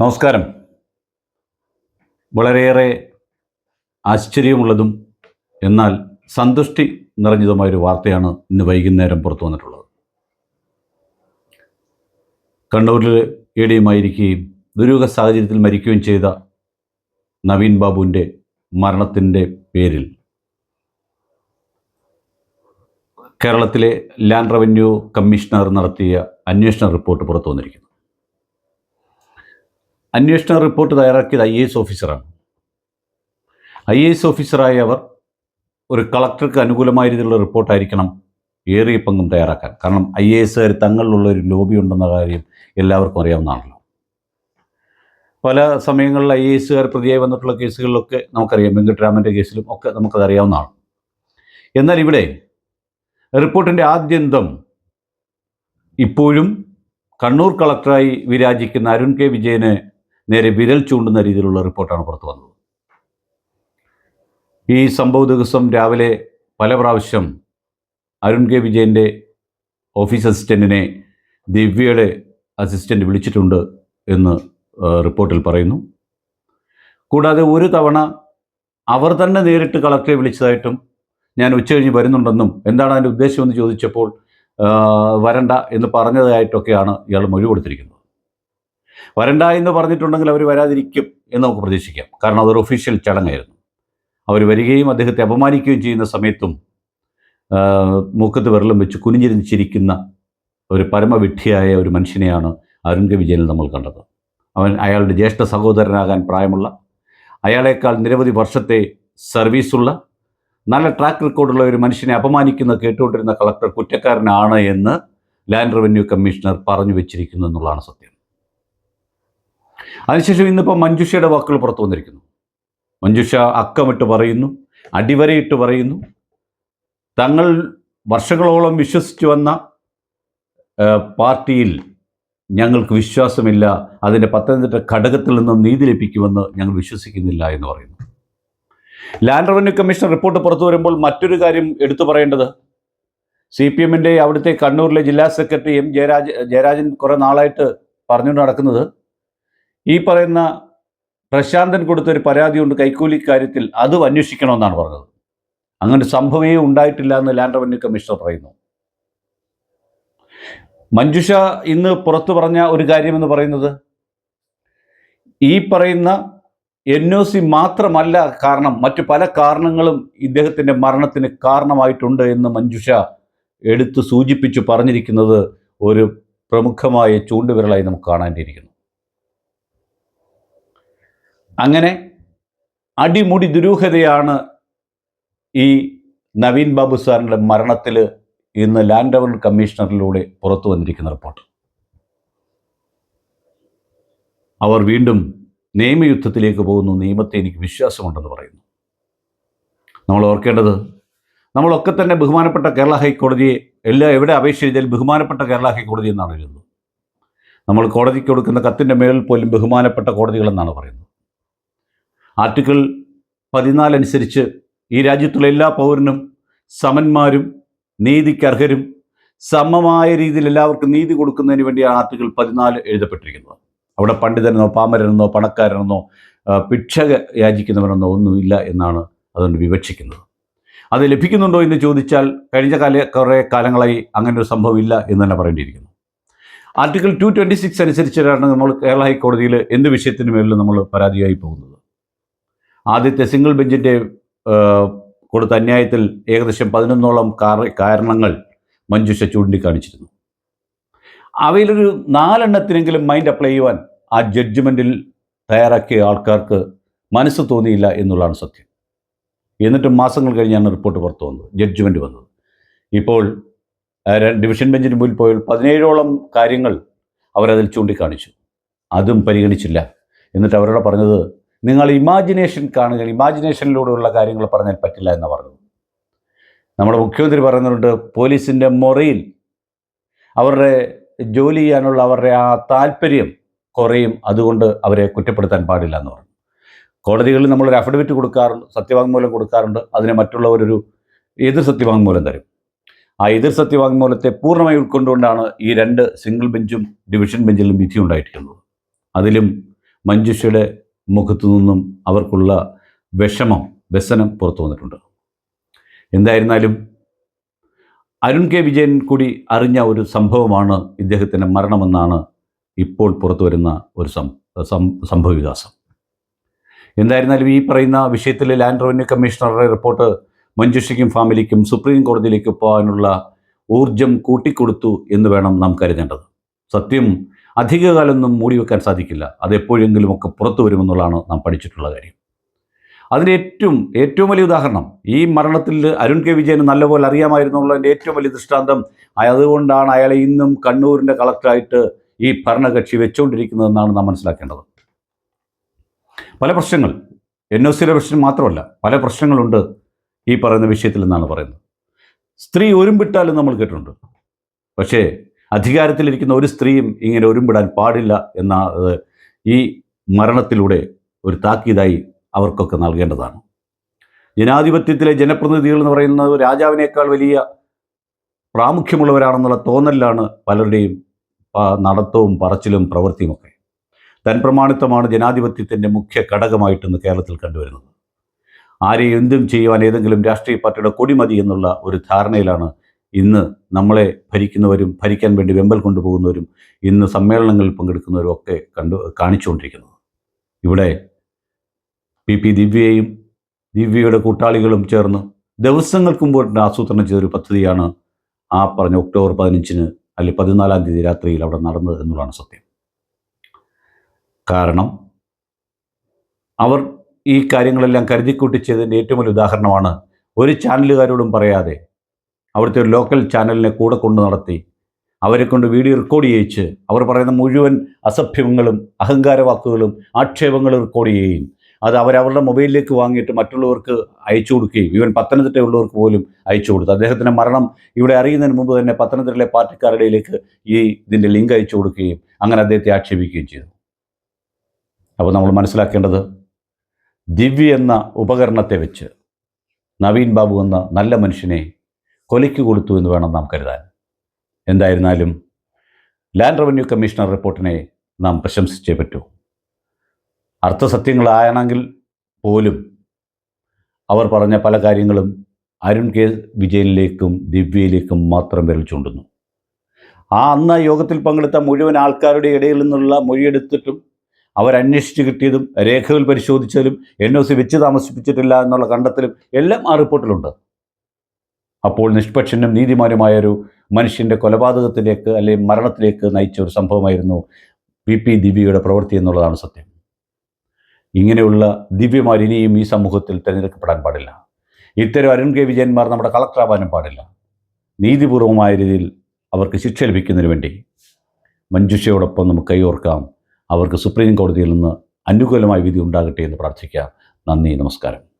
നമസ്കാരം. വളരെയേറെ ആശ്ചര്യമുള്ളതും എന്നാൽ സന്തുഷ്ടി നിറഞ്ഞതുമായൊരു വാർത്തയാണ് ഇന്ന് വൈകുന്നേരം പുറത്തു വന്നിട്ടുള്ളത്. കണ്ണൂരിൽ എടിയുമായിരിക്കുകയും ദുരൂഹ സാഹചര്യത്തിൽ മരിക്കുകയും ചെയ്ത നവീൻ ബാബുവിന്റെ മരണത്തിന്റെ പേരിൽ കേരളത്തിലെ ലാൻഡ് റവന്യൂ കമ്മീഷണർ നടത്തിയ അന്വേഷണ റിപ്പോർട്ട് പുറത്തു വന്നിരിക്കുന്നു. അന്വേഷണ റിപ്പോർട്ട് തയ്യാറാക്കിയത് ഐ എ എസ് ഓഫീസറാണ്. ഐ എ എസ് ഓഫീസറായ അവർ ഒരു കളക്ടർക്ക് അനുകൂലമായ രീതിയിലുള്ള റിപ്പോർട്ടായിരിക്കണം ഏറിയ പങ്കും തയ്യാറാക്കാൻ. കാരണം ഐ എ എസുകാർ തങ്ങളിലുള്ള ഒരു ലോബി ഉണ്ടെന്ന കാര്യം എല്ലാവർക്കും അറിയാവുന്നതാണല്ലോ. പല സമയങ്ങളിൽ ഐ എ എസുകാർ പ്രതിയായി വന്നിട്ടുള്ള കേസുകളിലൊക്കെ നമുക്കറിയാം. വെങ്കട്ടരാമന്റെ കേസിലും ഒക്കെ നമുക്കത് അറിയാവുന്നതാണ്. എന്നാൽ ഇവിടെ റിപ്പോർട്ടിന്റെ ആദ്യന്തം ഇപ്പോഴും കണ്ണൂർ കളക്ടറായി വിരാജിക്കുന്ന അരുൺ കെ വിജയന് നേരെ വിരൽ ചൂണ്ടുന്ന രീതിയിലുള്ള റിപ്പോർട്ടാണ് പുറത്തു വന്നത്. ഈ സംഭവ ദിവസം രാവിലെ പല പ്രാവശ്യം അരുൺ കെ വിജയന്റെ ഓഫീസ് അസിസ്റ്റന്റിനെ ദിവ്യയുടെ അസിസ്റ്റന്റ് വിളിച്ചിട്ടുണ്ട് എന്ന് റിപ്പോർട്ടിൽ പറയുന്നു. കൂടാതെ ഒരു തവണ അവർ തന്നെ നേരിട്ട് കളക്ടറെ വിളിച്ചതായിട്ടും ഞാൻ ഉച്ചകഴിഞ്ഞ് വരുന്നുണ്ടെന്നും എന്താണ് അതിന്റെ ഉദ്ദേശമെന്ന് ചോദിച്ചപ്പോൾ വരണ്ട എന്ന് പറഞ്ഞതായിട്ടൊക്കെയാണ് ഇയാൾ മൊഴി കൊടുത്തിരിക്കുന്നത്. വരണ്ട എന്ന് പറഞ്ഞിട്ടുണ്ടെങ്കിൽ അവർ വരാതിരിക്കും എന്ന് നമുക്ക് പ്രതീക്ഷിക്കാം. കാരണം അതൊരു ഒഫീഷ്യൽ ചടങ്ങായിരുന്നു. അവർ വരികയും അദ്ദേഹത്തെ അപമാനിക്കുകയും ചെയ്യുന്ന സമയത്തും മൂക്കത്ത് വിരലും വെച്ച് കുനിഞ്ഞിരിച്ചിരിക്കുന്ന ഒരു പരമവിഡ്ഢിയായ ഒരു മനുഷ്യനെയാണ് അരുൺ കെ വിജയനിൽ നമ്മൾ കണ്ടത്. അവൻ അയാളുടെ ജ്യേഷ്ഠ സഹോദരനാകാൻ പ്രായമുള്ള അയാളേക്കാൾ നിരവധി വർഷത്തെ സർവീസുള്ള നല്ല ട്രാക്ക് റെക്കോർഡുള്ള ഒരു മനുഷ്യനെ അപമാനിക്കുന്ന കേട്ടുകൊണ്ടിരുന്ന കളക്ടർ കുറ്റക്കാരനാണ് എന്ന് ലാൻഡ് റവന്യൂ കമ്മീഷണർ പറഞ്ഞു വെച്ചിരിക്കുന്നു എന്നുള്ളതാണ് സത്യം. അതിനുശേഷം ഇന്നിപ്പോൾ മഞ്ജുഷയുടെ വാക്കുകൾ പുറത്തു വന്നിരിക്കുന്നു. മഞ്ജുഷ അക്കമിട്ട് പറയുന്നു അടിവരയിട്ട് പറയുന്നു. തങ്ങൾ വർഷങ്ങളോളം വിശ്വസിച്ചു വന്ന പാർട്ടിയിൽ ഞങ്ങൾക്ക് വിശ്വാസമില്ല അതിന്റെ പത്തനംതിട്ട ഘടകത്തിൽ നിന്നും നീതി ലഭിക്കുമെന്ന് ഞങ്ങൾ വിശ്വസിക്കുന്നില്ല എന്ന് പറയുന്നു. ലാൻഡ് റവന്യൂ കമ്മീഷൻ റിപ്പോർട്ട് പുറത്തു വരുമ്പോൾ മറ്റൊരു കാര്യം എടുത്തു പറയേണ്ടത്. സി പി എമ്മിന്റെ അവിടുത്തെ കണ്ണൂരിലെ ജില്ലാ സെക്രട്ടറി എം ജയരാജ് ജയരാജൻ കുറേ നാളായിട്ട് പറഞ്ഞുകൊണ്ട് നടക്കുന്നത് ഈ പറയുന്ന പ്രശാന്തൻ കൊടുത്തൊരു പരാതിയുണ്ട് കൈക്കൂലി കാര്യത്തിൽ അതും അന്വേഷിക്കണമെന്നാണ് പറഞ്ഞത്. അങ്ങനെ സംഭവമേ ഉണ്ടായിട്ടില്ല എന്ന് ലാൻഡ് റവന്യൂ കമ്മീഷണർ പറയുന്നു. മഞ്ജുഷ ഇന്ന് പുറത്തു പറഞ്ഞ ഒരു കാര്യമെന്ന് പറയുന്നത്? ഈ പറയുന്ന എൻ ഒ സി മാത്രമല്ല കാരണം മറ്റു പല കാരണങ്ങളും ഇദ്ദേഹത്തിന്റെ മരണത്തിന് കാരണമായിട്ടുണ്ട് എന്ന് മഞ്ജുഷ എടുത്തു സൂചിപ്പിച്ചു പറഞ്ഞിരിക്കുന്നത് ഒരു പ്രമുഖമായ ചൂണ്ടുവിരലായി നമുക്ക് കാണേണ്ടിയിരിക്കുന്നു അങ്ങനെ അടിമുടി ദുരൂഹതയാണ് ഈ നവീൻ ബാബു സാറിന്റെ മരണത്തിൽ ഇന്ന് ലാൻഡ് ഡെവലപ്മെന്റ് കമ്മീഷണറിലൂടെ പുറത്തു വന്നിരിക്കുന്ന റിപ്പോർട്ട്. അവർ വീണ്ടും നിയമയുദ്ധത്തിലേക്ക് പോകുന്നു. നിയമത്തെ എനിക്ക് വിശ്വാസമുണ്ടെന്ന് പറയുന്നു. നമ്മൾ ഓർക്കേണ്ടത് നമ്മളൊക്കെ തന്നെ ബഹുമാനപ്പെട്ട കേരള ഹൈക്കോടതിയെ എല്ലാ എവിടെ അപേക്ഷ ചെയ്താലും ബഹുമാനപ്പെട്ട കേരള ഹൈക്കോടതി എന്നാണ് എഴുതുന്നത്. നമ്മൾ കോടതിക്ക് കൊടുക്കുന്ന കത്തിന്റെ മേളിൽ പോലും ബഹുമാനപ്പെട്ട കോടതികളെന്നാണ് പറയുന്നത്. ആർട്ടിക്കിൾ പതിനാലനുസരിച്ച് ഈ രാജ്യത്തുള്ള എല്ലാ പൗരനും സമന്മാരും നീതിക്കർഹരും സമമായ രീതിയിൽ എല്ലാവർക്കും നീതി കൊടുക്കുന്നതിന് വേണ്ടിയാണ് ആർട്ടിക്കിൾ പതിനാല് എഴുതപ്പെട്ടിരിക്കുന്നത്. അവിടെ പണ്ഡിതനെന്നോ പാമരനെന്നോ പണക്കാരനെന്നോ ഭിക്ഷക യാചിക്കുന്നവരെന്നോ ഒന്നുമില്ല എന്നാണ് അതുകൊണ്ട് വിവക്ഷിക്കുന്നത്. അത് ലഭിക്കുന്നുണ്ടോ എന്ന് ചോദിച്ചാൽ കഴിഞ്ഞ കാല കുറേ കാലങ്ങളായി അങ്ങനെ ഒരു സംഭവം ഇല്ല എന്ന് തന്നെ പറയേണ്ടിയിരിക്കുന്നു. ആർട്ടിക്കിൾ ടു ട്വന്റി സിക്സ് അനുസരിച്ചാണ് നമ്മൾ കേരള ഹൈക്കോടതിയിൽ എന്ത് വിഷയത്തിന് മേലിലും നമ്മൾ പരാതിയായി പോകുന്നത്. ആദ്യത്തെ സിംഗിൾ ബെഞ്ചിന്റെ കൊടുത്ത അന്യായത്തിൽ ഏകദേശം പതിനൊന്നോളം കാര കാരണങ്ങൾ മഞ്ജുഷ ചൂണ്ടിക്കാണിച്ചിരുന്നു. അവയിലൊരു നാലെണ്ണത്തിനെങ്കിലും മൈൻഡ് അപ്ലൈ ചെയ്യുവാൻ ആ ജഡ്ജ്മെന്റിൽ തയ്യാറാക്കിയ ആൾക്കാർക്ക് മനസ്സ് തോന്നിയില്ല എന്നുള്ളതാണ് സത്യം. എന്നിട്ടും മാസങ്ങൾ കഴിഞ്ഞാണ് റിപ്പോർട്ട് പുറത്തു വന്നത് ജഡ്ജ്മെന്റ് വന്നത്. ഇപ്പോൾ ഡിവിഷൻ ബെഞ്ചിന് മുമ്പിൽ പോയാൽ പതിനേഴോളം കാര്യങ്ങൾ അവരതിൽ ചൂണ്ടിക്കാണിച്ചു. അതും പരിഗണിച്ചില്ല. എന്നിട്ട് അവരോട് പറഞ്ഞത് നിങ്ങൾ ഇമാജിനേഷൻ കാണുക ഇമാജിനേഷനിലൂടെയുള്ള കാര്യങ്ങൾ പറഞ്ഞാൽ പറ്റില്ല എന്ന് പറഞ്ഞു. നമ്മുടെ മുഖ്യമന്ത്രി പറയുന്നുണ്ട് പോലീസിന്റെ മൊറയിൽ അവരുടെ ജോലി ചെയ്യാനുള്ള അവരുടെ ആ താല്പര്യം കുറയും. അതുകൊണ്ട് അവരെ കുറ്റപ്പെടുത്താൻ പാടില്ല എന്ന് പറഞ്ഞു. കോടതികളിൽ നമ്മളൊരു അഫിഡവിറ്റ് കൊടുക്കാറുണ്ട് സത്യവാങ്മൂലം കൊടുക്കാറുണ്ട്. അതിനെ മറ്റുള്ളവരൊരു എതിർ സത്യവാങ്മൂലം തരും. ആ എതിർ സത്യവാങ്മൂലത്തെ പൂർണമായി ഉൾക്കൊണ്ടുകൊണ്ടാണ് ഈ രണ്ട് സിംഗിൾ ബെഞ്ചും ഡിവിഷൻ ബെഞ്ചിലും വിധി ഉണ്ടായിരിക്കുന്നത്. അതിലും മഞ്ജുഷയുടെ മുഖത്തു നിന്നും അവർക്കുള്ള വിഷമം വ്യസനം പുറത്തു വന്നിട്ടുണ്ട്. എന്തായിരുന്നാലും അരുൺ കെ. വിജയൻ കൂടി അറിഞ്ഞ ഒരു സംഭവമാണ് ഇദ്ദേഹത്തിന്റെ മരണമെന്നാണ് ഇപ്പോൾ പുറത്തു വരുന്ന ഒരു സംഭവവികാസം. എന്തായിരുന്നാലും ഈ പറയുന്ന വിഷയത്തിൽ ലാൻഡ് റവന്യൂ കമ്മീഷണറുടെ റിപ്പോർട്ട് മഞ്ജുഷയ്ക്കും ഫാമിലിക്കും സുപ്രീം കോടതിയിലേക്ക് പോകാനുള്ള ഊർജം കൂട്ടിക്കൊടുത്തു എന്ന് വേണം നാം കരുതേണ്ടത്. സത്യം അധികകാലമൊന്നും മൂടി വെക്കാൻ സാധിക്കില്ല. അത് എപ്പോഴെങ്കിലുമൊക്കെ പുറത്തു വരുമെന്നുള്ളതാണ് നാം പഠിച്ചിട്ടുള്ള കാര്യം. അതിന് ഏറ്റവും ഏറ്റവും വലിയ ഉദാഹരണം ഈ മരണത്തിൽ അരുൺ കെ. വിജയന് നല്ലപോലെ അറിയാമായിരുന്നുള്ളതിന്റെ ഏറ്റവും വലിയ ദൃഷ്ടാന്തം അതുകൊണ്ടാണ് അയാളെ ഇന്നും കണ്ണൂരിന്റെ കളക്ടറായിട്ട് ഈ ഭരണകക്ഷി വെച്ചുകൊണ്ടിരിക്കുന്നതെന്നാണ് നാം മനസ്സിലാക്കേണ്ടത്. പല പ്രശ്നങ്ങൾ എൻ ഒ സിയുടെ പ്രശ്നം മാത്രമല്ല പല പ്രശ്നങ്ങളുണ്ട് ഈ പറയുന്ന വിഷയത്തിൽ എന്നാണ് പറയുന്നത്. സ്ത്രീ ഒരുമ്പിട്ടാലും നമ്മൾ കേട്ടിട്ടുണ്ട്. പക്ഷേ അധികാരത്തിലിരിക്കുന്ന ഒരു സ്ത്രീയും ഇങ്ങനെ ഒരുമ്പിടാൻ പാടില്ല എന്ന ഈ മരണത്തിലൂടെ ഒരു താക്കീതായി അവർക്കൊക്കെ നൽകേണ്ടതാണ്. ജനാധിപത്യത്തിലെ ജനപ്രതിനിധികൾ എന്ന് പറയുന്നത് രാജാവിനേക്കാൾ വലിയ പ്രാമുഖ്യമുള്ളവരാണെന്നുള്ള തോന്നലിലാണ് പലരുടെയും നടത്തവും പറച്ചിലും പ്രവൃത്തിയുമൊക്കെ. തൻ പ്രമാണിത്വമാണ് ജനാധിപത്യത്തിന്റെ മുഖ്യ ഘടകമായിട്ട് ഇന്ന് കേരളത്തിൽ കണ്ടുവരുന്നത്. ആരെയും എന്തും ചെയ്യുവാൻ ഏതെങ്കിലും രാഷ്ട്രീയ പാർട്ടിയുടെ കൊടിമതി എന്നുള്ള ഒരു ധാരണയിലാണ് ഇന്ന് നമ്മളെ ഭരിക്കുന്നവരും ഭരിക്കാൻ വേണ്ടി വെമ്പൽ കൊണ്ടുപോകുന്നവരും ഇന്ന് സമ്മേളനങ്ങളിൽ പങ്കെടുക്കുന്നവരും ഒക്കെ കണ്ടു കാണിച്ചുകൊണ്ടിരിക്കുന്നത് ഇവിടെ പി പി ദിവ്യയും ദിവ്യയുടെ കൂട്ടാളികളും ചേർന്ന് ദിവസങ്ങൾക്ക് മുമ്പ് ആസൂത്രണം ചെയ്തൊരു പദ്ധതിയാണ് ആ പറഞ്ഞ ഒക്ടോബർ പതിനഞ്ചിന് അല്ലെങ്കിൽ പതിനാലാം തീയതി രാത്രിയിൽ അവിടെ നടന്നത് എന്നുള്ളതാണ് സത്യം. കാരണം അവർ ഈ കാര്യങ്ങളെല്ലാം കരുതിക്കൂട്ടി ചെയ്തതിന്റെ ഏറ്റവും വലിയ ഉദാഹരണമാണ് ഒരു ചാനലുകാരോടും പറയാതെ അവിടുത്തെ ഒരു ലോക്കൽ ചാനലിനെ കൂടെ കൊണ്ടു നടത്തി. അവരെ കൊണ്ട് വീഡിയോ റെക്കോർഡ് ചെയ്യിച്ച് അവർ പറയുന്ന മുഴുവൻ അസഭ്യങ്ങളും അഹങ്കാര വാക്കുകളും ആക്ഷേപങ്ങളും റെക്കോർഡ് ചെയ്യുകയും അത് അവരവരുടെ മൊബൈലിലേക്ക് വാങ്ങിയിട്ട് മറ്റുള്ളവർക്ക് അയച്ചു കൊടുക്കുകയും ഇവൻ പത്തനംതിട്ടയുള്ളവർക്ക് പോലും അയച്ചു കൊടുത്തു. അദ്ദേഹത്തിന്റെ മരണം ഇവിടെ അറിയുന്നതിന് മുമ്പ് തന്നെ പത്തനംതിട്ടയിലെ പാർട്ടിക്കാരുടെ ഇടയിലേക്ക് ഈ ഇതിന്റെ ലിങ്ക് അയച്ചു കൊടുക്കുകയും അങ്ങനെ അദ്ദേഹത്തെ ആക്ഷേപിക്കുകയും ചെയ്തു. അപ്പോൾ നമ്മൾ മനസ്സിലാക്കേണ്ടത് ദിവ്യ എന്ന ഉപകരണത്തെ വെച്ച് നവീൻ ബാബു എന്ന നല്ല മനുഷ്യനെ കൊലയ്ക്ക് കൊടുത്തു എന്ന് വേണം നാം കരുതാൻ. എന്തായിരുന്നാലും ലാൻഡ് റവന്യൂ കമ്മീഷണർ റിപ്പോർട്ടിനെ നാം പ്രശംസിച്ചേ പറ്റൂ. അർത്ഥസത്യങ്ങളാണെങ്കിൽ പോലും അവർ പറഞ്ഞ പല കാര്യങ്ങളും അരുൺ കെ വിജയനിലേക്കും ദിവ്യയിലേക്കും മാത്രം വിരൽ ചൂണ്ടുന്നു. ആ അന്ന് യോഗത്തിൽ പങ്കെടുത്ത മുഴുവൻ ആൾക്കാരുടെ ഇടയിൽ നിന്നുള്ള മൊഴിയെടുത്തിട്ടും അവരന്വേഷിച്ച് കിട്ടിയതും രേഖകൾ പരിശോധിച്ചതിലും എൻ ഒ സി വെച്ച് താമസിപ്പിച്ചിട്ടില്ല എന്നുള്ള കണ്ടെത്തലും എല്ലാം ആ റിപ്പോർട്ടിലുണ്ട്. അപ്പോൾ നിഷ്പക്ഷനും നീതിമാനുമായ ഒരു മനുഷ്യന്റെ കൊലപാതകത്തിലേക്ക് അല്ലെങ്കിൽ മരണത്തിലേക്ക് നയിച്ച ഒരു സംഭവമായിരുന്നു പി പി ദിവ്യയുടെ പ്രവൃത്തി എന്നുള്ളതാണ് സത്യം. ഇങ്ങനെയുള്ള ദിവ്യമാർ ഇനിയും ഈ സമൂഹത്തിൽ തിരഞ്ഞെടുക്കപ്പെടാൻ പാടില്ല. ഇത്തരം അരുൺ കെ വിജയന്മാർ നമ്മുടെ കളക്ടറാവാനും പാടില്ല. നീതിപൂർവമായ രീതിയിൽ അവർക്ക് ശിക്ഷ ലഭിക്കുന്നതിന് വേണ്ടി മഞ്ജുഷയോടൊപ്പം നമുക്ക് കൈയോർക്കാം അവർക്ക് സുപ്രീം കോടതിയിൽ നിന്ന് അനുകൂലമായ വിധി ഉണ്ടാകട്ടെ എന്ന് പ്രാർത്ഥിക്കാം. നന്ദി നമസ്കാരം.